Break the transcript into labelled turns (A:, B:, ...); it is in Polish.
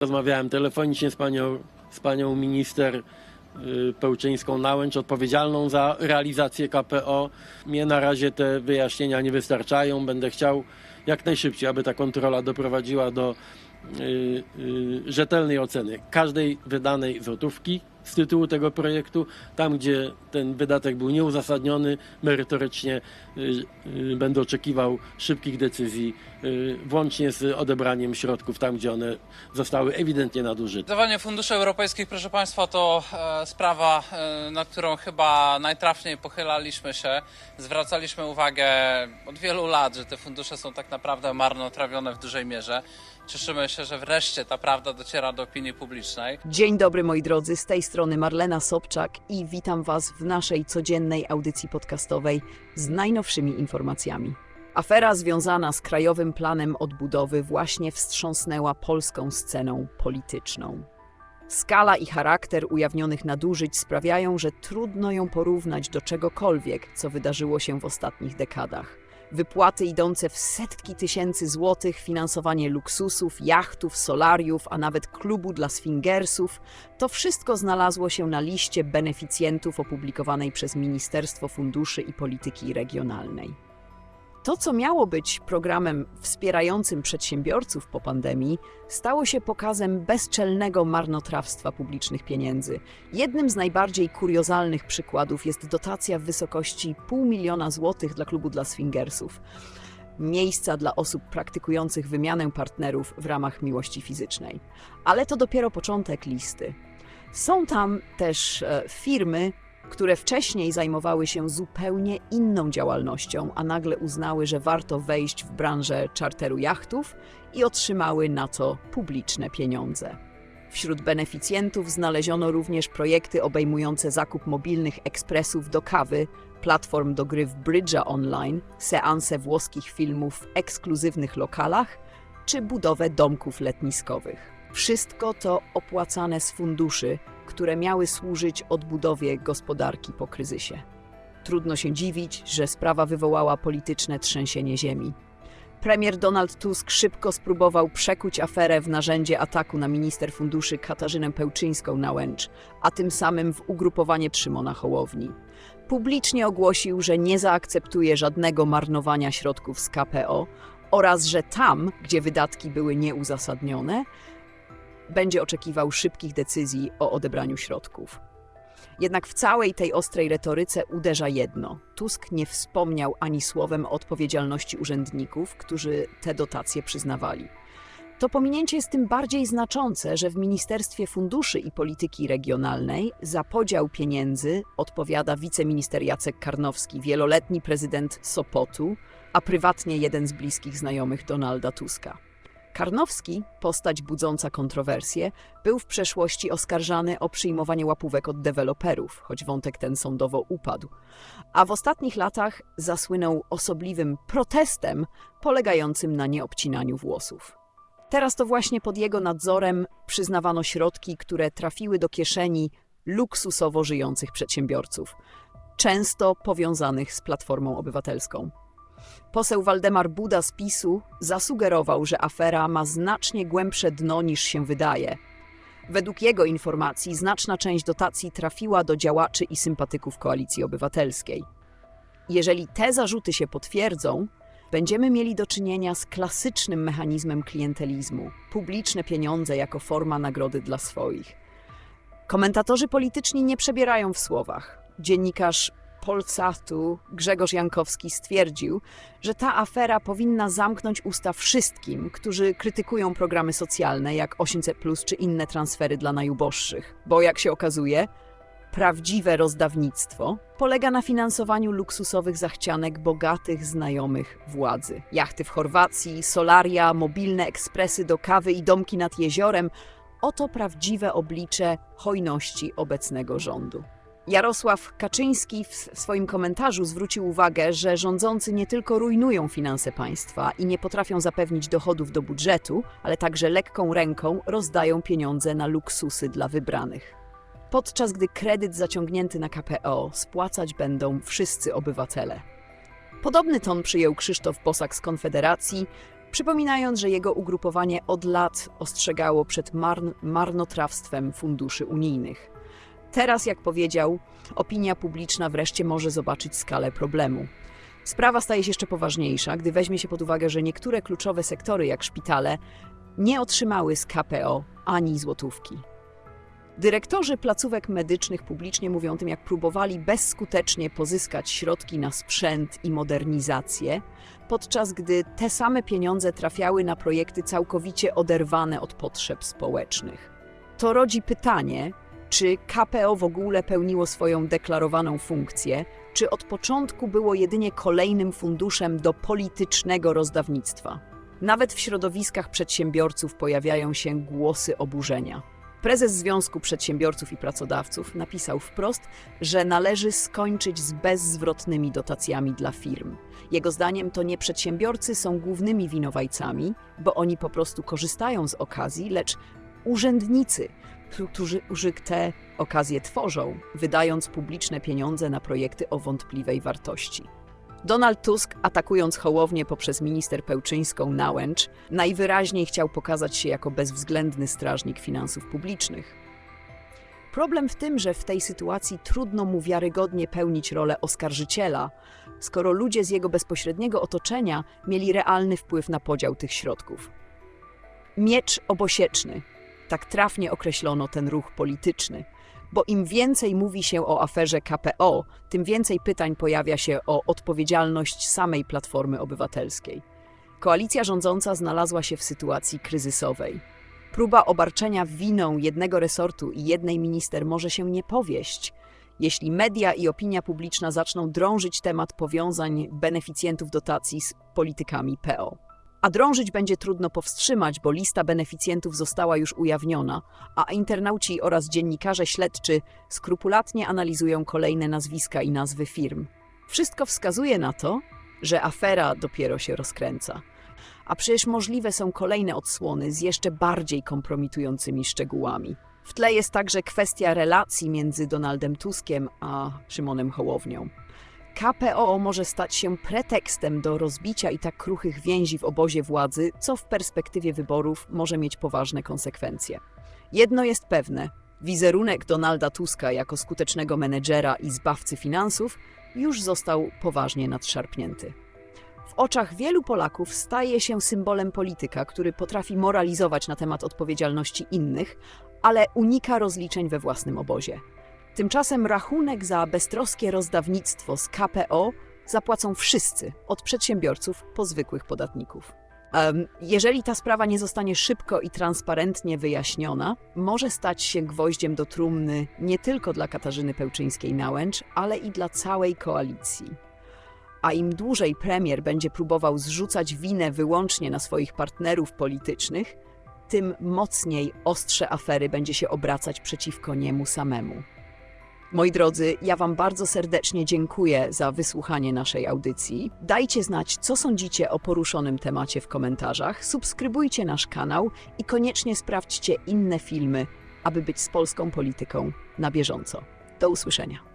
A: Rozmawiałem telefonicznie z panią, z panią minister y, Pełczyńską-Nałęcz, odpowiedzialną za realizację KPO. Mnie na razie te wyjaśnienia nie wystarczają. Będę chciał jak najszybciej, aby ta kontrola doprowadziła do y, y, rzetelnej oceny każdej wydanej złotówki z tytułu tego projektu. Tam, gdzie ten wydatek był nieuzasadniony, merytorycznie y, y, będę oczekiwał szybkich decyzji, y, włącznie z odebraniem środków tam, gdzie one zostały ewidentnie nadużyte.
B: Wydawanie funduszy europejskich, proszę Państwa, to e, sprawa, e, na którą chyba najtrafniej pochylaliśmy się. Zwracaliśmy uwagę od wielu lat, że te fundusze są tak naprawdę marnotrawione w dużej mierze. Cieszymy się, że wreszcie ta prawda dociera do opinii publicznej.
C: Dzień dobry moi drodzy, z tej strony Marlena Sobczak i witam Was w naszej codziennej audycji podcastowej z najnowszymi informacjami. Afera związana z Krajowym Planem Odbudowy właśnie wstrząsnęła polską sceną polityczną. Skala i charakter ujawnionych nadużyć sprawiają, że trudno ją porównać do czegokolwiek, co wydarzyło się w ostatnich dekadach. Wypłaty idące w setki tysięcy złotych, finansowanie luksusów, jachtów, solariów, a nawet klubu dla swingersów to wszystko znalazło się na liście beneficjentów opublikowanej przez Ministerstwo Funduszy i Polityki Regionalnej. To, co miało być programem wspierającym przedsiębiorców po pandemii, stało się pokazem bezczelnego marnotrawstwa publicznych pieniędzy. Jednym z najbardziej kuriozalnych przykładów jest dotacja w wysokości pół miliona złotych dla klubu dla swingersów. Miejsca dla osób praktykujących wymianę partnerów w ramach miłości fizycznej. Ale to dopiero początek listy. Są tam też e, firmy, które wcześniej zajmowały się zupełnie inną działalnością, a nagle uznały, że warto wejść w branżę czarteru jachtów i otrzymały na to publiczne pieniądze. Wśród beneficjentów znaleziono również projekty obejmujące zakup mobilnych ekspresów do kawy, platform do gry w Brydża Online, seanse włoskich filmów w ekskluzywnych lokalach czy budowę domków letniskowych. Wszystko to opłacane z funduszy, które miały służyć odbudowie gospodarki po kryzysie. Trudno się dziwić, że sprawa wywołała polityczne trzęsienie ziemi. Premier Donald Tusk szybko spróbował przekuć aferę w narzędzie ataku na minister funduszy Katarzynę Pełczyńską na Łęcz, a tym samym w ugrupowanie Szymona Hołowni. Publicznie ogłosił, że nie zaakceptuje żadnego marnowania środków z KPO oraz że tam, gdzie wydatki były nieuzasadnione, będzie oczekiwał szybkich decyzji o odebraniu środków. Jednak w całej tej ostrej retoryce uderza jedno. Tusk nie wspomniał ani słowem o odpowiedzialności urzędników, którzy te dotacje przyznawali. To pominięcie jest tym bardziej znaczące, że w Ministerstwie Funduszy i Polityki Regionalnej za podział pieniędzy odpowiada wiceminister Jacek Karnowski, wieloletni prezydent Sopotu, a prywatnie jeden z bliskich znajomych Donalda Tuska. Karnowski, postać budząca kontrowersje, był w przeszłości oskarżany o przyjmowanie łapówek od deweloperów, choć wątek ten sądowo upadł. A w ostatnich latach zasłynął osobliwym protestem polegającym na nieobcinaniu włosów. Teraz to właśnie pod jego nadzorem przyznawano środki, które trafiły do kieszeni luksusowo żyjących przedsiębiorców, często powiązanych z Platformą Obywatelską. Poseł Waldemar Buda z PiSu zasugerował, że afera ma znacznie głębsze dno niż się wydaje. Według jego informacji znaczna część dotacji trafiła do działaczy i sympatyków Koalicji Obywatelskiej. Jeżeli te zarzuty się potwierdzą, będziemy mieli do czynienia z klasycznym mechanizmem klientelizmu publiczne pieniądze jako forma nagrody dla swoich. Komentatorzy polityczni nie przebierają w słowach. Dziennikarz Polsatu Grzegorz Jankowski stwierdził, że ta afera powinna zamknąć usta wszystkim, którzy krytykują programy socjalne jak 800 czy inne transfery dla najuboższych, bo jak się okazuje, prawdziwe rozdawnictwo polega na finansowaniu luksusowych zachcianek bogatych znajomych władzy. Jachty w Chorwacji, solaria, mobilne ekspresy do kawy i domki nad jeziorem oto prawdziwe oblicze hojności obecnego rządu. Jarosław Kaczyński w swoim komentarzu zwrócił uwagę, że rządzący nie tylko rujnują finanse państwa i nie potrafią zapewnić dochodów do budżetu, ale także lekką ręką rozdają pieniądze na luksusy dla wybranych. Podczas gdy kredyt zaciągnięty na KPO spłacać będą wszyscy obywatele. Podobny ton przyjął Krzysztof Bosak z Konfederacji, przypominając, że jego ugrupowanie od lat ostrzegało przed marn- marnotrawstwem funduszy unijnych. Teraz, jak powiedział, opinia publiczna wreszcie może zobaczyć skalę problemu. Sprawa staje się jeszcze poważniejsza, gdy weźmie się pod uwagę, że niektóre kluczowe sektory, jak szpitale, nie otrzymały z KPO ani złotówki. Dyrektorzy placówek medycznych publicznie mówią o tym, jak próbowali bezskutecznie pozyskać środki na sprzęt i modernizację, podczas gdy te same pieniądze trafiały na projekty całkowicie oderwane od potrzeb społecznych. To rodzi pytanie, czy KPO w ogóle pełniło swoją deklarowaną funkcję, czy od początku było jedynie kolejnym funduszem do politycznego rozdawnictwa. Nawet w środowiskach przedsiębiorców pojawiają się głosy oburzenia. Prezes Związku Przedsiębiorców i Pracodawców napisał wprost, że należy skończyć z bezzwrotnymi dotacjami dla firm. Jego zdaniem to nie przedsiębiorcy są głównymi winowajcami, bo oni po prostu korzystają z okazji, lecz urzędnicy, którzy którzy te okazje tworzą, wydając publiczne pieniądze na projekty o wątpliwej wartości. Donald Tusk, atakując Hołownię poprzez minister Pełczyńską Nałęcz, najwyraźniej chciał pokazać się jako bezwzględny strażnik finansów publicznych. Problem w tym, że w tej sytuacji trudno mu wiarygodnie pełnić rolę oskarżyciela, skoro ludzie z jego bezpośredniego otoczenia mieli realny wpływ na podział tych środków. Miecz obosieczny tak trafnie określono ten ruch polityczny, bo im więcej mówi się o aferze KPO, tym więcej pytań pojawia się o odpowiedzialność samej Platformy Obywatelskiej. Koalicja rządząca znalazła się w sytuacji kryzysowej. Próba obarczenia winą jednego resortu i jednej minister może się nie powieść, jeśli media i opinia publiczna zaczną drążyć temat powiązań beneficjentów dotacji z politykami PO. A drążyć będzie trudno powstrzymać, bo lista beneficjentów została już ujawniona, a internauci oraz dziennikarze śledczy skrupulatnie analizują kolejne nazwiska i nazwy firm. Wszystko wskazuje na to, że afera dopiero się rozkręca. A przecież możliwe są kolejne odsłony z jeszcze bardziej kompromitującymi szczegółami. W tle jest także kwestia relacji między Donaldem Tuskiem a Szymonem Hołownią. KPO może stać się pretekstem do rozbicia i tak kruchych więzi w obozie władzy, co w perspektywie wyborów może mieć poważne konsekwencje. Jedno jest pewne: wizerunek Donalda Tuska jako skutecznego menedżera i zbawcy finansów już został poważnie nadszarpnięty. W oczach wielu Polaków staje się symbolem polityka, który potrafi moralizować na temat odpowiedzialności innych, ale unika rozliczeń we własnym obozie. Tymczasem rachunek za beztroskie rozdawnictwo z KPO zapłacą wszyscy, od przedsiębiorców po zwykłych podatników. Jeżeli ta sprawa nie zostanie szybko i transparentnie wyjaśniona, może stać się gwoździem do trumny nie tylko dla Katarzyny Pełczyńskiej-Nałęcz, ale i dla całej koalicji. A im dłużej premier będzie próbował zrzucać winę wyłącznie na swoich partnerów politycznych, tym mocniej ostrze afery będzie się obracać przeciwko niemu samemu. Moi drodzy, ja Wam bardzo serdecznie dziękuję za wysłuchanie naszej audycji. Dajcie znać, co sądzicie o poruszonym temacie w komentarzach, subskrybujcie nasz kanał i koniecznie sprawdźcie inne filmy, aby być z polską polityką na bieżąco. Do usłyszenia.